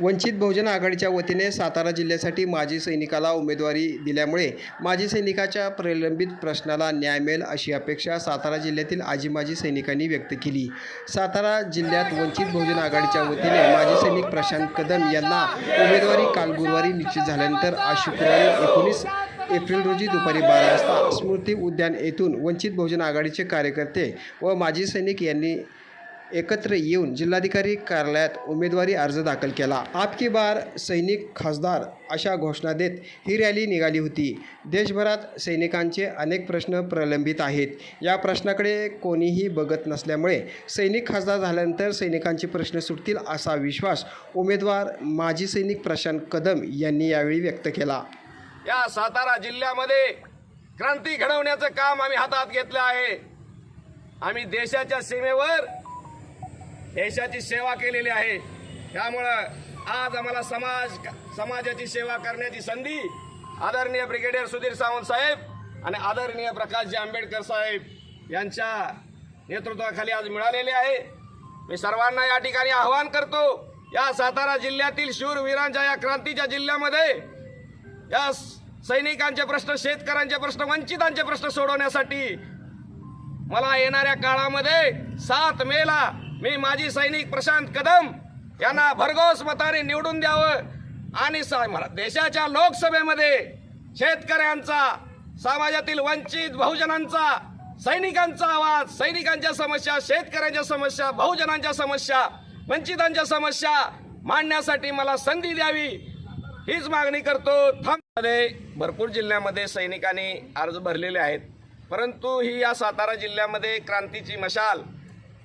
वंचित बहुजन आघाडीच्या वतीने सातारा जिल्ह्यासाठी माजी सैनिकाला उमेदवारी दिल्यामुळे माजी सैनिकाच्या प्रलंबित प्रश्नाला न्याय मिळेल अशी अपेक्षा सातारा जिल्ह्यातील आजी माजी सैनिकांनी व्यक्त केली. सातारा जिल्ह्यात वंचित बहुजन आघाडीच्या वतीने माजी सैनिक प्रशांत कदम यांना उमेदवारी काल गुरुवारी निश्चित झाल्यानंतर आज शुक्रवारी एकोणीस एप्रिल रोजी दुपारी बारा वाजता स्मृती उद्यान येथून वंचित बहुजन आघाडीचे कार्यकर्ते व माजी सैनिक यांनी एकत्र येऊन जिल्हाधिकारी कार्यालयात उमेदवारी अर्ज दाखल केला. आपकी बार सैनिक खासदार अशा घोषणा देत ही रॅली निघाली होती. देशभरात सैनिकांचे अनेक प्रश्न प्रलंबित आहेत. या प्रश्नाकडे कोणीही बघत नसल्यामुळे सैनिक खासदार झाल्यानंतर सैनिकांचे प्रश्न सुटतील असा विश्वास उमेदवार माजी सैनिक प्रशांत कदम यांनी यावेळी व्यक्त केला. या सातारा जिल्ह्यामध्ये क्रांती घडवण्याचं काम आम्ही हातात घेतलं आहे. आम्ही देशाच्या सीमेवर देशाची सेवा केलेली आहे. त्यामुळं आज आम्हाला समाज समाजाची सेवा करण्याची संधी आदरणीय ब्रिगेडियर सुधीर सावंत साहेब आणि आदरणीय प्रकाशजी आंबेडकर साहेब यांच्या नेतृत्वाखाली आज मिळालेली आहे. मी सर्वांना या ठिकाणी आवाहन करतो या सातारा जिल्ह्यातील शूरवीरांच्या या क्रांतीच्या जिल्ह्यामध्ये या स- सैनिकांचे प्रश्न शेतकऱ्यांचे प्रश्न वंचितांचे प्रश्न सोडवण्यासाठी मला येणाऱ्या काळामध्ये सात मेला मी माजी सैनिक प्रशांत कदम यांना भरघोस मताने निवडून द्यावं आणि मला देशाच्या लोकसभेमध्ये शेतकऱ्यांचा समाजातील वंचित बहुजनांचा सैनिकांचा आवाज सैनिकांच्या समस्या शेतकऱ्यांच्या समस्या बहुजनांच्या समस्या वंचितांच्या समस्या मांडण्यासाठी मला संधी द्यावी हीच मागणी करतो. थांबमध्ये भरपूर जिल्ह्यामध्ये सैनिकांनी अर्ज भरलेले आहेत परंतु ही या सातारा जिल्ह्यामध्ये क्रांतीची मशाल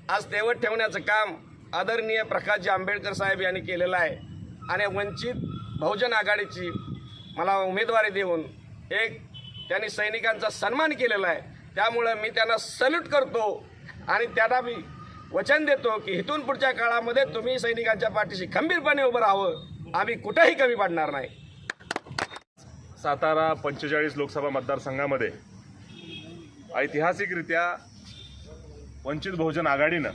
आज तेवत ठेवण्याचं काम आदरणीय प्रकाशजी आंबेडकर साहेब यांनी केलेलं आहे. आणि वंचित बहुजन आघाडीची मला उमेदवारी देऊन एक त्यांनी सैनिकांचा सन्मान केलेला आहे. त्यामुळं मी त्यांना सल्यूट करतो आणि त्यांना मी वचन देतो की इथून पुढच्या काळामध्ये तुम्ही सैनिकांच्या पाठीशी खंबीरपणे उभं राहावं. आम्ही कुठेही कमी पडणार नाही. सातारा पंचेचाळीस लोकसभा मतदारसंघामध्ये ऐतिहासिकरित्या वंचित बहुजन आघाडीनं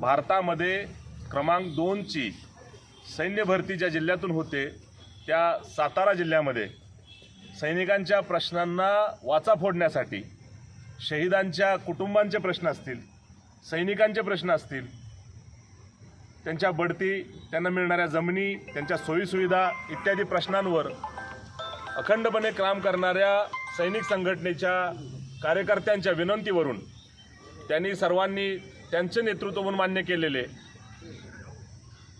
भारतामध्ये क्रमांक दोनची सैन्य भरती ज्या जिल्ह्यातून होते त्या सातारा जिल्ह्यामध्ये सैनिकांच्या प्रश्नांना वाचा फोडण्यासाठी शहीदांच्या कुटुंबांचे प्रश्न असतील सैनिकांचे प्रश्न असतील त्यांच्या बढती त्यांना मिळणाऱ्या जमिनी त्यांच्या सोयीसुविधा इत्यादी प्रश्नांवर अखंडपणे काम करणाऱ्या सैनिक संघटनेच्या कार्यकर्त्यांच्या विनंतीवरून त्यांनी सर्वांनी त्यांचे नेतृत्व म्हणून मान्य केलेले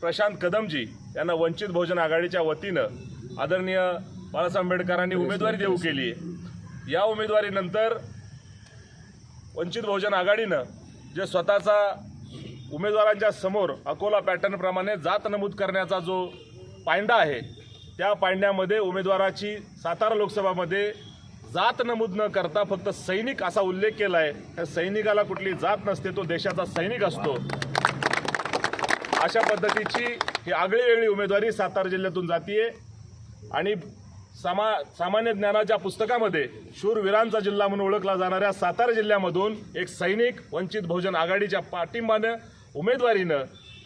प्रशांत कदमजी यांना वंचित बहुजन आघाडीच्या वतीनं आदरणीय बाळासाहेब आंबेडकरांनी उमेदवारी देऊ केली. आहे या उमेदवारीनंतर वंचित बहुजन आघाडीनं जे स्वतःचा उमेदवारांच्या समोर अकोला पॅटर्नप्रमाणे जात नमूद करण्याचा जो पायंडा आहे त्या पायंड्यामध्ये उमेदवाराची सातारा लोकसभामध्ये जात नमूद न करता फक्त सैनिक असा उल्लेख केला आहे त्या सैनिकाला कुठली जात नसते तो देशाचा सैनिक असतो. अशा पद्धतीची ही आगळी वेगळी उमेदवारी सातारा जिल्ह्यातून जातीये. आणि सामा सामान्य ज्ञानाच्या पुस्तकामध्ये शूरवीरांचा जिल्हा म्हणून ओळखला जाणाऱ्या सातारा जिल्ह्यामधून एक सैनिक वंचित बहुजन आघाडीच्या पाठिंबानं उमेदवारीनं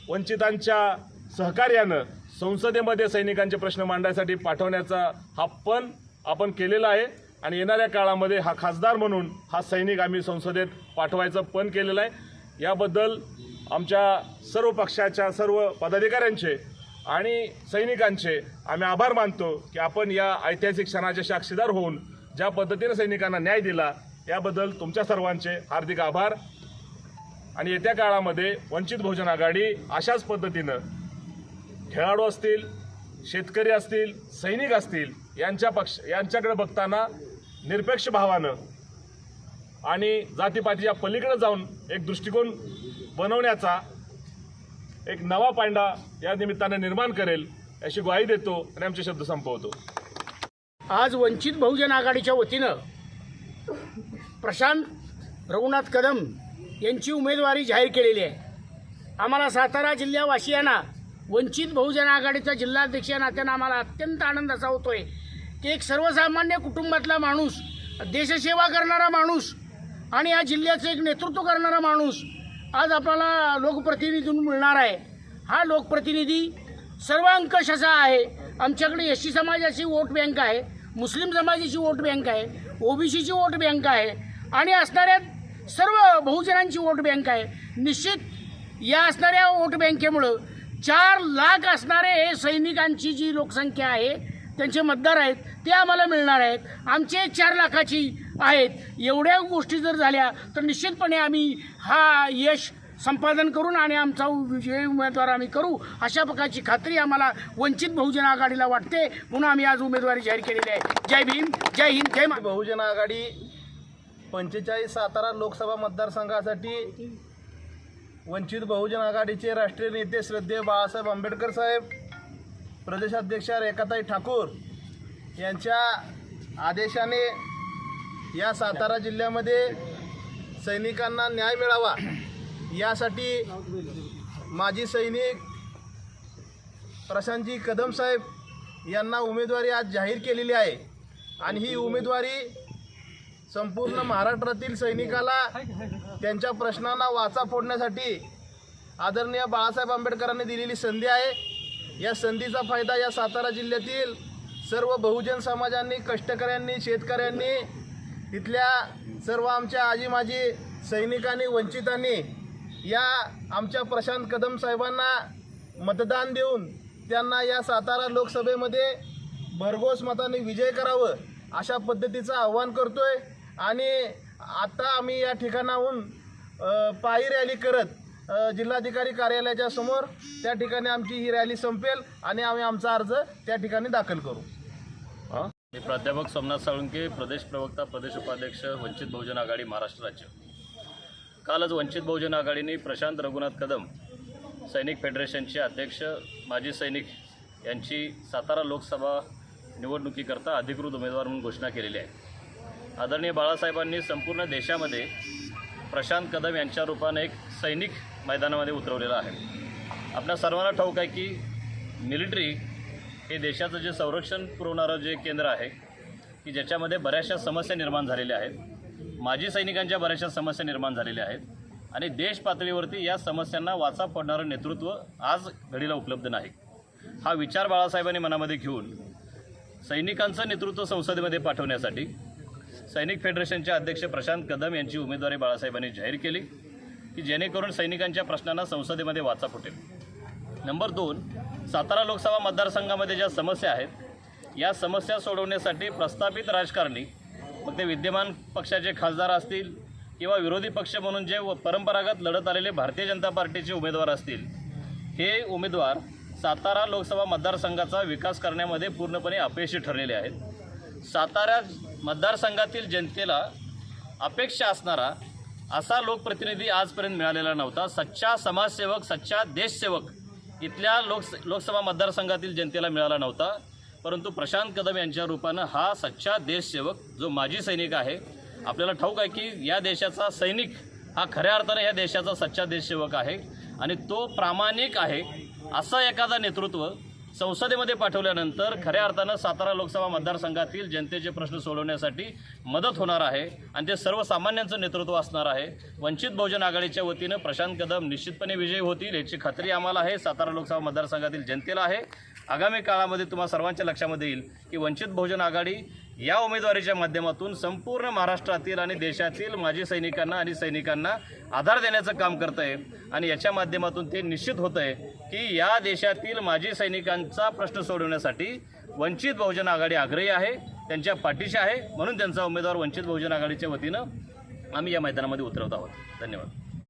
वंचितांच्या सहकार्यानं संसदेमध्ये सैनिकांचे प्रश्न मांडण्यासाठी पाठवण्याचा हा पण आपण केलेला आहे. आणि येणाऱ्या काळामध्ये हा खासदार म्हणून हा सैनिक आम्ही संसदेत पाठवायचं पण केलेलं आहे. याबद्दल आमच्या सर्व पक्षाच्या सर्व पदाधिकाऱ्यांचे आणि सैनिकांचे आम्ही आभार मानतो की आपण या ऐतिहासिक क्षणाचे साक्षीदार होऊन ज्या पद्धतीने सैनिकांना न्याय दिला याबद्दल तुमच्या सर्वांचे हार्दिक आभार. आणि येत्या काळामध्ये वंचित बहुजन आघाडी अशाच पद्धतीनं खेळाडू असतील शेतकरी असतील सैनिक असतील यांच्या पक्ष यांच्याकडे बघताना निरपेक्ष भावानं आणि जातीपातीच्या पलीकडे जाऊन एक दृष्टिकोन बनवण्याचा एक नवा पांडा या निमित्तानं निर्माण करेल अशी ग्वाही देतो आणि आमचे शब्द संपवतो. आज वंचित बहुजन आघाडीच्या वतीनं प्रशांत रघुनाथ कदम यांची उमेदवारी जाहीर केलेली आहे. आम्हाला सातारा जिल्ह्यावासियांना वंचित बहुजन आघाडीचा जिल्हाध्यक्ष या नात्यानं आम्हाला अत्यंत आनंद असा होतो आहे की एक सर्वसामान्य कुटुंबातला माणूस देशसेवा करणारा माणूस आणि या जिल्ह्याचं एक नेतृत्व करणारा माणूस आज आपल्याला लोकप्रतिनिधीतून मिळणार आहे. हा लोकप्रतिनिधी सर्व असा आहे. आमच्याकडे एस सी समाजाची वोट बँक आहे मुस्लिम समाजाची वोट बँक आहे ओबीसीची वोट बँक आहे आणि असणाऱ्या सर्व बहुजनांची वोट बँक आहे. निश्चित या असणाऱ्या वोट बँकेमुळं चार लाख असणारे हे सैनिकांची जी लोकसंख्या आहे त्यांचे मतदार आहेत ते आम्हाला मिळणार आहेत. आमचे चार लाखाची आहेत. एवढ्या गोष्टी जर झाल्या तर निश्चितपणे आम्ही हा यश संपादन करून आणि आमचा विजयी उमेदवार आम्ही करू. अशा प्रकारची खात्री आम्हाला वंचित बहुजन आघाडीला वाटते. म्हणून आम्ही आज उमेदवारी जाहीर केलेली आहे. जय भीम जय हिंद जय बहुजन आघाडी पंचेचाळीस सातारा लोकसभा मतदारसंघासाठी वंचित बहुजन आघाडीचे राष्ट्रीय नेते श्रद्धेय बाळासाहेब आंबेडकर साहेब प्रदेशाध्यक्ष रेखाताई ठाकूर यांच्या आदेशाने या सातारा जिल्ह्यामध्ये सैनिकांना न्याय मिळावा यासाठी माजी सैनिक प्रशांतजी कदम साहेब यांना उमेदवारी आज जाहीर केलेली आहे. आणि ही उमेदवारी संपूर्ण महाराष्ट्रातील सैनिकाला त्यांच्या प्रश्नांना वाचा फोडण्यासाठी आदरणीय बाळासाहेब आंबेडकरांनी दिलेली संधी आहे. या संधीचा फायदा या सातारा जिल्ह्यातील सर्व बहुजन समाजांनी कष्टकऱ्यांनी शेतकऱ्यांनी तिथल्या सर्व आमच्या आजी माजी सैनिकांनी वंचितांनी या आमच्या प्रशांत कदम साहेबांना मतदान देऊन त्यांना या सातारा लोकसभेमध्ये भरघोस मताने विजय करावं अशा पद्धतीचं आव्हान आहे आणि आता आम्ही या ठिकाणाहून पायी रॅली करत जिल्हाधिकारी कार्यालयाच्या समोर त्या ठिकाणी आमची ही रॅली संपेल आणि आम्ही आमचा अर्ज त्या ठिकाणी दाखल करू. मी प्राध्यापक सोमनाथ साळुंके प्रदेश प्रवक्ता प्रदेश उपाध्यक्ष वंचित बहुजन आघाडी महाराष्ट्र राज्य. कालच वंचित बहुजन आघाडीने प्रशांत रघुनाथ कदम सैनिक फेडरेशनचे अध्यक्ष माजी सैनिक यांची सातारा लोकसभा निवडणुकीकरता अधिकृत उमेदवार म्हणून घोषणा केलेली आहे. आदरणीय बाळासाहेबांनी संपूर्ण देशामध्ये प्रशांत कदम यांच्या रूपाने एक सैनिक मैदानामध्ये उतरवलेला आहे. आपल्या सर्वांना ठाऊक आहे की मिलिटरी हे देशाचं जे संरक्षण पुरवणारं जे केंद्र आहे की ज्याच्यामध्ये बऱ्याचशा समस्या निर्माण झालेल्या आहेत. माजी सैनिकांच्या बऱ्याचशा समस्या निर्माण झालेल्या आहेत. आणि देश पातळीवरती या समस्यांना वाचा फोडणारं नेतृत्व आज घडीला उपलब्ध नाही. हा विचार बाळासाहेबांनी मनामध्ये घेऊन सैनिकांचं नेतृत्व संसदेमध्ये पाठवण्यासाठी सैनिक फेडरेशनचे अध्यक्ष प्रशांत कदम यांची उमेदवारी बाळासाहेबांनी जाहीर केली की जेणेकरून सैनिकांच्या प्रश्नांना संसदेमध्ये वाचा फुटेल. नंबर दोन सातारा लोकसभा मतदारसंघामध्ये ज्या समस्या आहेत या समस्या सोडवण्यासाठी प्रस्थापित राजकारणी मग ते विद्यमान पक्षाचे खासदार असतील किंवा विरोधी पक्ष म्हणून जे व- परंपरागत लढत आलेले भारतीय जनता पार्टीचे उमेदवार असतील हे उमेदवार सातारा लोकसभा मतदारसंघाचा विकास करण्यामध्ये पूर्णपणे अपयशी ठरलेले आहेत. सातारा मतदारसंघातील जनतेला अपेक्षा असणारा असा लोकप्रतिनिधी आजपर्यंत मिळालेला नव्हता. सच्चा समाजसेवक सच्चा देशसेवक इथल्या लोक लोकसभा मतदारसंघातील जनतेला मिळाला नव्हता. परंतु प्रशांत कदम यांच्या रूपानं हा सच्चा देशसेवक जो माजी सैनिक आहे आपल्याला ठाऊक आहे की या देशाचा सैनिक हा खऱ्या अर्थानं या देशाचा सच्चा देशसेवक आहे. आणि तो प्रामाणिक आहे असं एखादा नेतृत्व संसदेमध्ये पाठवल्यानंतर खऱ्या अर्थानं सातारा लोकसभा मतदारसंघातील जनतेचे प्रश्न सोडवण्यासाठी मदत होणार आहे आणि ते सर्वसामान्यांचं नेतृत्व असणार आहे. वंचित बहुजन आघाडीच्या वतीनं प्रशांत कदम निश्चितपणे विजयी होतील याची खात्री आम्हाला आहे. सातारा लोकसभा मतदारसंघातील जनतेला आहे. आगामी काळामध्ये तुम्हा सर्वांच्या लक्षामध्ये येईल की वंचित बहुजन आघाडी या उमेदवारीच्या माध्यमातून संपूर्ण महाराष्ट्रातील आणि देशातील माजी सैनिकांना आणि सैनिकांना आधार देण्याचं काम करत आहे आणि याच्या माध्यमातून ते निश्चित होतं आहे की या देशातील माजी सैनिकांचा प्रश्न सोडवण्यासाठी वंचित बहुजन आघाडी आग्रही आहे त्यांच्या पाठीशी आहे म्हणून त्यांचा उमेदवार वंचित बहुजन आघाडीच्या वतीनं आम्ही या मैदानामध्ये उतरवत आहोत. धन्यवाद.